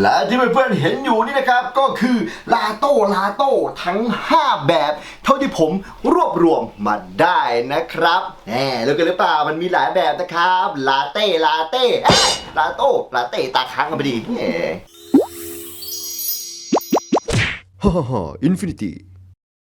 และที่เพื่อนๆเห็นอยู่นี่นะครับ ก็คือลาโต้ลาโต้ทั้ง 5 แบบ เท่าที่ผมรวบรวมมาได้นะครับแหมรู้กันหรือเปล่ามันมีหลายแบบนะครับ ลาเต้ลาเต้ลาโต้ลาเต้ตาค้างกันไปดีแหมฮ่าฮ่าฮ่าอินฟินิตี้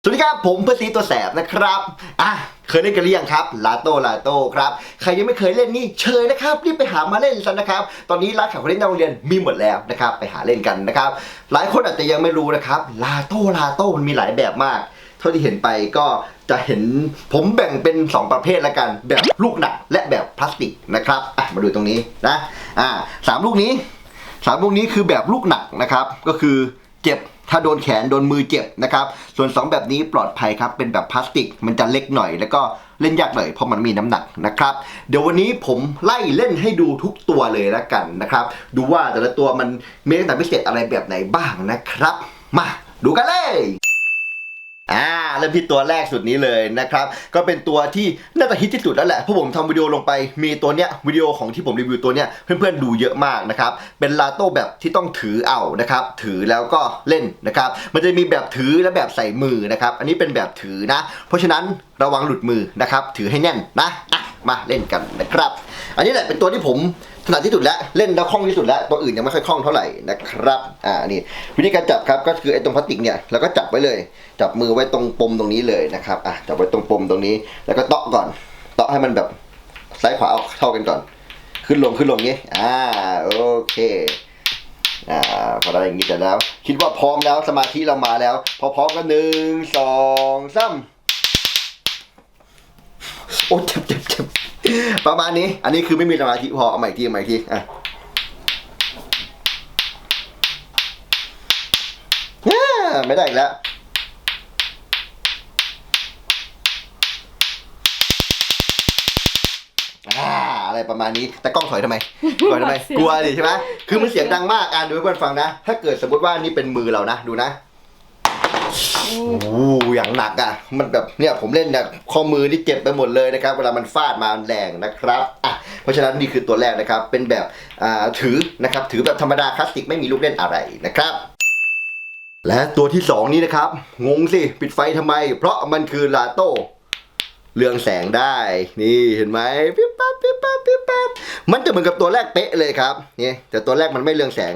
สวัสดีครับ ผมเพื่อซีตัวแสบนะครับ อะ เคยเล่นกันหรือยังครับ ลาโต้ลาโต้ครับ ใครยังไม่เคยเล่นนี่เชิญนะครับ รีบไปหามาเล่นกันนะครับ ตอนนี้ร้านขายของเล่นในโรงเรียนมีหมดแล้วนะครับ ไปหาเล่นกันนะครับ หลายคนอาจจะยังไม่รู้นะครับ ลาโต้ลาโต้มันมีหลายแบบมาก เท่าที่เห็นไปก็จะเห็นผมแบ่งเป็น 2 ประเภทละกัน แบบลูกหนักและแบบพลาสติกนะครับ อะ มาดูตรงนี้นะ อ่าสามลูกนี้สามลูกนี้คือแบบลูกหนักนะครับ ก็คือเจ็บ ถ้าโดนแขนโดนมือเจ็บนะครับ ส่วน 2 แบบนี้ปลอดภัยครับ เป็นแบบพลาสติกมันจะเล็กหน่อย แล้วก็เล่นยากหน่อยเพราะมันมีน้ำหนักนะครับ เดี๋ยววันนี้ผมไล่เล่นให้ดูทุกตัวเลยแล้วกันนะครับ ดูว่าแต่ละตัวมันมีตั้งพิเศษอะไรแบบไหนบ้างนะครับ มาดูกันเลย เริ่มที่ตัวแรกสุดนี้เลยนะครับ ก็เป็นตัวที่น่าจะฮิตที่สุดแล้วแหละเพราะผมทำวิดีโอลงไปมีตัวเนี้ยวิดีโอของที่ผมรีวิวตัวเนี้ยเพื่อนๆดูเยอะมากนะครับเป็นลาโต้แบบที่ต้องถือเอานะครับถือแล้วก็เล่นนะครับมันจะมีแบบถือและแบบใส่มือนะครับอันนี้เป็นแบบถือนะ เพราะฉะนั้นระวังหลุดมือนะครับถือให้แน่นนะอะมาเล่นกันนะครับ อันนี้แหละเป็นตัวที่ผม ถนัดที่สุดแล้วเล่นแล้วคล่องที่สุดแล้วตัวอื่นยังไม่ค่อยคล่องเท่าไหร่นะครับอ่านี่วิธีการจับครับก็คือไอ้ตรงพลาสติกเนี่ยเราก็จับไว้เลย จับมือไว้ตรงปมตรงนี้เลยนะครับอะจับไว้ตรงปมตรงนี้ แล้วก็เตาะก่อนเตาะให้มันแบบซ้ายขวาเอาเท่ากันก่อน ขึ้นลงขึ้นลงงี้อ่าโอเคอ่าพอได้อย่างนี้เสร็จแล้ว คิดว่าพร้อมแล้วสมาธิเรามาแล้ว พอพร้อมกันหนึ่งสองสามโอ้เจ็บเจ็บเจ็บ ประมาณนี้ อันนี้คือไม่มีสมาธิพอ เอาใหม่อีกทีเอาใหม่อีกทีอะอ่าไม่ได้อีกแล้วอ่าอะไรประมาณนี้ แต่กล้องถอยทำไมถอยทำไม กลัวดิใช่ไหมคือมันเสียงดังมาก อ่านดูให้เพื่อนฟังนะ ถ้าเกิดสมมติว่านี่เป็นมือเรานะ ดูนะ โอ้อย่างหนักอะ มันแบบเนี่ยผมเล่นเนี่ยข้อมือนี่เจ็บไปหมดเลยนะครับ เวลามันฟาดมาแรงนะครับอะเพราะฉะนั้นนี่คือตัวแรกนะครับ เป็นแบบอ่าถือนะครับ ถือแบบธรรมดาคลาสสิกไม่มีลูกเล่นอะไรนะครับและตัวที่สองนี้นะครับ งงสิ ปิดไฟทำไม เพราะมันคือลาโต้เรืองแสงได้ นี่เห็นไหมปิ๊บปั๊บปิ๊บปั๊บปิ๊บปั๊บมันจะเหมือนกับตัวแรกเป๊ะเลยครับนี่แต่ตัวแรกมันไม่เรืองแสง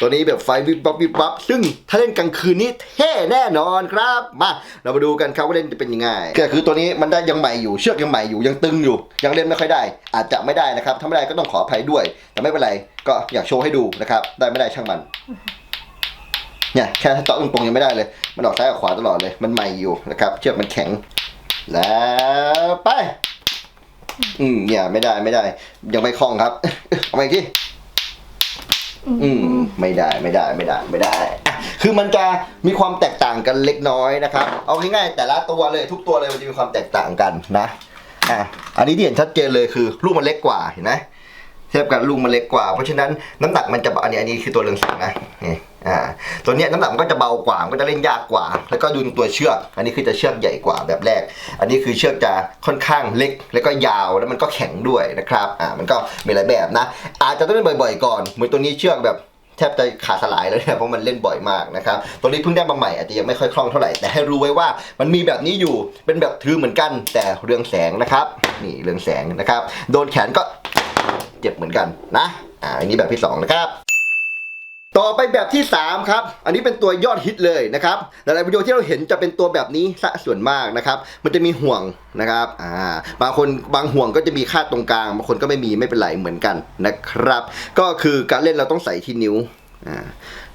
ตัวนี้แบบไฟวิบวับวิบวับซึ่งถ้าเล่นกลางคืนนี้เท่แน่นอนครับ มา เรามาดูกันครับว่าเล่นจะเป็นยังไงก็คือตัวนี้มันได้ยังใหม่อยู่ เชือกยังใหม่อยู่ยังตึงอยู่ ยังเล่นไม่ค่อยได้ อาจจะไม่ได้นะครับ ถ้าไม่ได้ก็ต้องขออภัยด้วย แต่ไม่เป็นไร ก็อยากโชว์ให้ดูนะครับ ได้ไม่ได้ช่างมัน เนี่ยแค่เจาะตรงๆยังไม่ได้เลย มันออกซ้ายออกขวาตลอดเลย มันใหม่อยู่นะครับ เชือกมันแข็ง แล้วไป อืมเนี่ยไม่ได้ไม่ได้ ยังไม่คล่องครับเอาไปอีกที อืมไม่ได้ไม่ได้ไม่ได้ไม่ได้อะคือมันจะมีความแตกต่างกันเล็กน้อยนะครับ เอาง่ายๆแต่ละตัวเลยทุกตัวเลยมันจะมีความแตกต่างกันนะอะอันนี้ที่เห็นชัดเจนเลยคือลูกมันเล็กกว่าเห็นไหมเทียบกับลูกมันเล็กกว่า เพราะฉะนั้นน้ำหนักมันจะอันนี้อันนี้คือตัวเรืองแสงนะนี่ อ่าตัวเนี้ยน้ำหนักมันก็จะเบากว่ามันก็จะเล่นยากกว่า แล้วก็ดูตัวเชือก อันนี้คือจะเชือกใหญ่กว่าแบบแรก อันนี้คือเชือกจะค่อนข้างเล็ก แล้วก็ยาวแล้วมันก็แข็งด้วยนะครับอ่ามันก็มีหลายแบบนะ อาจจะต้องเล่นบ่อย ๆ ก่อนเหมือนตัวนี้เชือกแบบแทบจะขาดสลายแล้วเนี่ยเพราะมันเล่นบ่อยมากนะครับตัวนี้เพิ่งได้มาใหม่อาจจะยังไม่ค่อยคล่องเท่าไหร่แต่ให้รู้ไว้ว่ามันมีแบบนี้อยู่เป็นแบบถือเหมือนกัน แต่เรืองแสงนะครับนี่เรืองแสงนะครับ โดนแขนก็เจ็บเหมือนกันนะอ่าอันนี้แบบที่2นะครับ ต่อไปแบบที่ 3 ครับ อันนี้เป็นตัวยอดฮิตเลยนะครับ หลายๆวิดีโอที่เราเห็นจะเป็นตัวแบบนี้ซะส่วนมากนะครับ มันจะมีห่วงนะครับ อ่า บางคนบางห่วงก็จะมีคาดตรงกลาง บางคนก็ไม่มีไม่เป็นไรเหมือนกันนะครับ ก็คือการเล่นเราต้องใส่ที่นิ้ว อ่า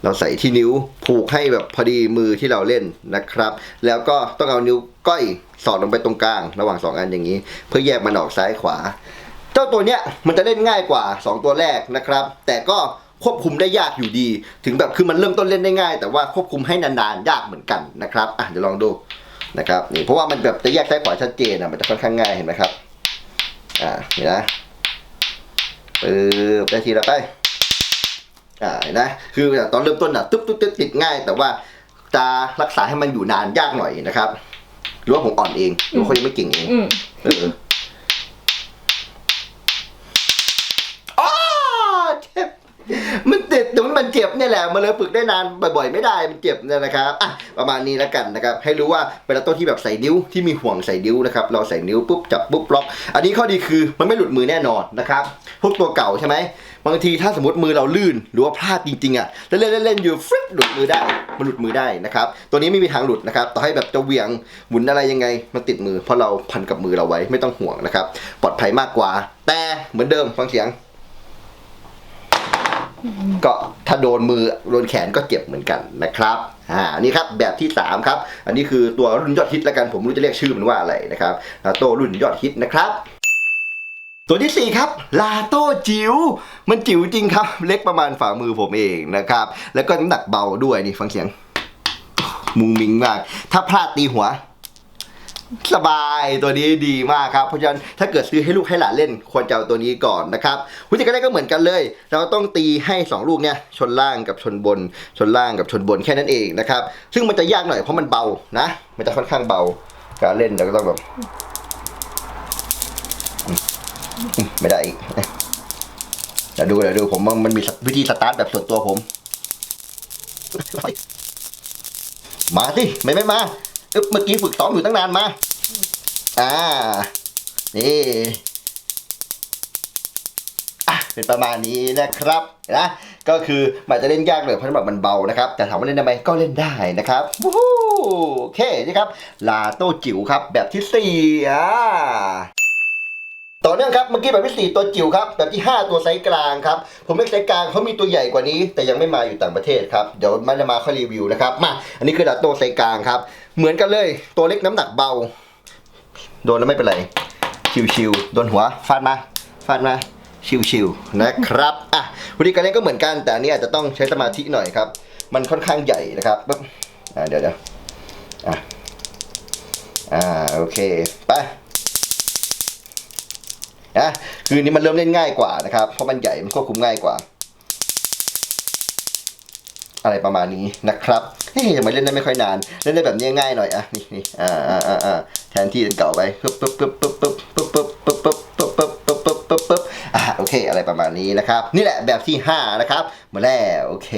เราใส่ที่นิ้วผูกให้แบบพอดีมือที่เราเล่นนะครับ แล้วก็ต้องเอานิ้วก้อยสอดลงไปตรงกลาง ระหว่างสองอันอย่างนี้ เพื่อแยกมันออกซ้ายขวา เจ้าตัวเนี้ยมันจะเล่นง่ายกว่า 2 ตัวแรกนะครับ แต่ก็ ควบคุมได้ยากอยู่ดี ถึงแบบคือมันเริ่มต้นเล่นได้ง่าย แต่ว่าควบคุมให้นานๆยากเหมือนกันนะครับอะเดี๋ยวลองดูนะครับนี่เพราะว่ามันแบบจะแยกซ้ายขวาชัดเจนอะมันจะค่อนข้างง่ายเห็นไหมครับอ่านี่นะปึ๊บได้ทีละไปอ่าเห็นนะคือตอนเริ่มต้นอะตึ๊บตึ๊บตึ๊บติดง่าย แต่ว่าจะรักษาให้มันอยู่นานยากหน่อยนะครับหรือว่าผมอ่อนเองหรือว่าเขายังไม่เก่งเองอืมเอออ้า เจ็บเนี่ยแหละมันเลยฝึกได้นานบ่อยๆ ไม่ได้มันเจ็บเนี่ยนะครับอะประมาณนี้แล้วกันนะครับให้รู้ว่าเป็นลาโต้ที่แบบใส่นิ้วที่มีห่วงใส่นิ้วนะครับเราใส่นิ้วปุ๊บจับปุ๊บล็อก อันนี้ข้อดีคือมันไม่หลุดมือแน่นอนนะครับพวกตัวเก่าใช่ไหมบางทีถ้าสมมติมือเราลื่นหรือว่าพลาดจริงๆอะแล้วเล่นเล่นๆอยู่ฟริปหลุดมือได้มันหลุดมือได้นะครับตัวนี้ไม่มีทางหลุดนะครับต่อให้แบบจะเหวี่ยงหมุนอะไรยังไงมันติดมือเพราะเราพันกับมือเราไว้ไม่ต้องห่วงนะครับปลอดภัยมากกว่า แต่เหมือนเดิมฟังเสียง ก็ถ้าโดนมือโดนแขนก็เจ็บเหมือนกันนะครับอ่านี่ครับแบบที่ 3 ครับ อันนี้คือตัวรุ่นยอดฮิตแล้วกันผมไม่รู้จะเรียกชื่อมันว่าอะไรนะครับลาโต้รุ่นยอดฮิตนะครับ ตัวที่ 4 ครับ ลาโต้จิ๋วมันจิ๋วจริงครับ เล็กประมาณฝ่ามือผมเองนะครับ แล้วก็น้ำหนักเบาด้วยนี่ฟังเสียงมุงมิงมาก ถ้าพลาดตีหัว สบายตัวนี้ดีมากครับ เพราะฉะนั้นถ้าเกิดซื้อให้ลูกให้หลานเล่น ควรจะเอาตัวนี้ก่อนนะครับวิธีการเล่นก็เหมือนกันเลย เราต้องตีให้ 2 ลูกเนี่ยชนล่างกับชนบน ชนล่างกับชนบนแค่นั้นเองนะครับ ซึ่งมันจะยากหน่อยเพราะมันเบานะ มันจะค่อนข้างเบา การเล่นเราก็ต้องแบบไม่ได้อีกเดี๋ยวดูเดี๋ยวดูผมมันมีวิธีสตาร์ทแบบส่วนตัวผม มาสิไม่ไม่มา อึ๊บเมื่อกี้ฝึกซ้อมอยู่ตั้งนานมา อ่า นี่อะเป็นประมาณนี้นะครับนะก็คือมันจะเล่นยากเลยเพราะแบบมันเบานะครับ แต่ถามว่าเล่นได้ไหมก็เล่นได้นะครับวู้โอเคนะครับลาโต้จิ๋วครับแบบที่สี่อ่าต่อเนื่องครับเมื่อกี้แบบที่สี่ตัวจิ๋วครับแบบที่ห้าตัวไซส์กลางครับผมเล็กไซส์กลางเขามีตัวใหญ่กว่านี้ แต่ยังไม่มาอยู่ต่างประเทศครับเดี๋ยวมันจะมาค่อยรีวิวนะครับมาอันนี้คือลาโต้ไซส์กลางครับ เหมือนกันเลย ตัวเล็กน้ำหนักเบา โดนแล้วไม่เป็นไร ชิวๆ โดนหัว ฟาดมา ฟาดมา ชิวๆ นะครับ อะ วิธีการเล่นก็เหมือนกัน แต่อันนี้อาจจะต้องใช้สมาธิหน่อยครับ มันค่อนข้างใหญ่นะครับปึ๊บอ่าเดี๋ยวเดี๋ยวอะ อ่า โอเค ไปนะคือนี้มันเริ่มเล่นง่ายกว่านะครับ เพราะมันใหญ่ มันควบคุมง่ายกว่า อะไรประมาณนี้นะครับเฮ้ยทำไมเล่นได้ไม่ค่อยนาน เล่นได้แบบนี้ง่ายหน่อยอะนี่นี่อ่าอ่าอ่าอ่าแทนที่อันเก่าไปปึ๊บปึ๊บปึ๊บปึ๊บปึ๊บปึ๊บปึ๊บปึ๊บปึ๊บปึ๊บปึ๊บปึ๊บปึ๊บ ปึ๊บปึ๊บอ่าโอเคอะไรประมาณนี้นะครับ นี่แหละแบบที่ 5 นะครับ มาแล้วโอเค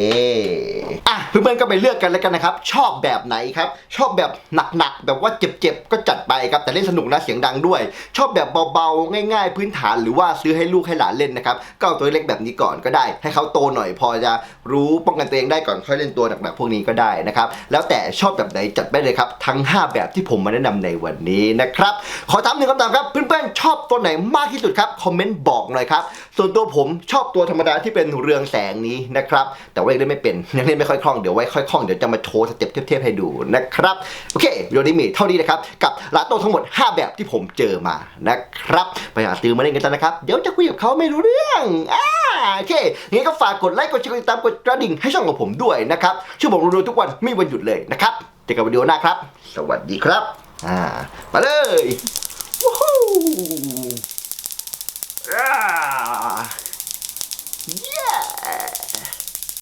อะเพื่อนๆก็ไปเลือกกันแล้วกันนะครับ ชอบแบบไหนครับ ชอบแบบหนักๆ แบบว่าเจ็บๆ ก็จัดไปครับ แต่เล่นสนุกนะเสียงดังด้วย ชอบแบบเบาๆ ง่ายๆ พื้นฐานหรือว่าซื้อให้ลูกให้หลานเล่นนะครับ ก็เอาตัวเล็กแบบนี้ก่อนก็ได้ ให้เขาโตหน่อยพอจะรู้ป้องกันตัวเองได้ก่อนค่อยเล่นตัวหนักๆพวกนี้ก็ได้นะครับ แล้วแต่ชอบแบบไหนจัดไปเลยครับ ทั้ง 5 แบบที่ผมมาแนะนำในวันนี้นะครับ ขอถามหนึ่งคำถามครับ เพื่อนๆ ชอบตัวไหนมากที่สุดครับ คอมเมนต์บอกหน่อยครับส่วนตัวผมชอบตัวธรรมดาที่เป็นเรืองแสงนี้นะครับแต่ว่ายังเล่นไม่เป็นยังเล่นไม่ค่อยคล่องเดี๋ยวไว้ค่อยคล่องเดี๋ยวจะมาโชว์สเต็ปเทพๆให้ดูนะครับโอเควิดีโอนี้มีเท่านี้นะครับกับลาโต้ทั้งหมด 5 แบบที่ผมเจอมานะครับไปหาซื้อมาเล่นกันนะครับ เดี๋ยวจะคุยกับเขาไม่รู้เรื่องอ่าโอเคงั้นก็ฝากกดไลค์กดแชร์กดติดตามกดกระดิ่งให้ช่องของผมด้วยนะครับช่วยผมรู้ๆทุกวันไม่วันหยุดเลยนะครับเจอกันวิดีโอหน้าครับ สวัสดีครับ อ่าไปเลย วู้ฮู้ Ah! Yeah!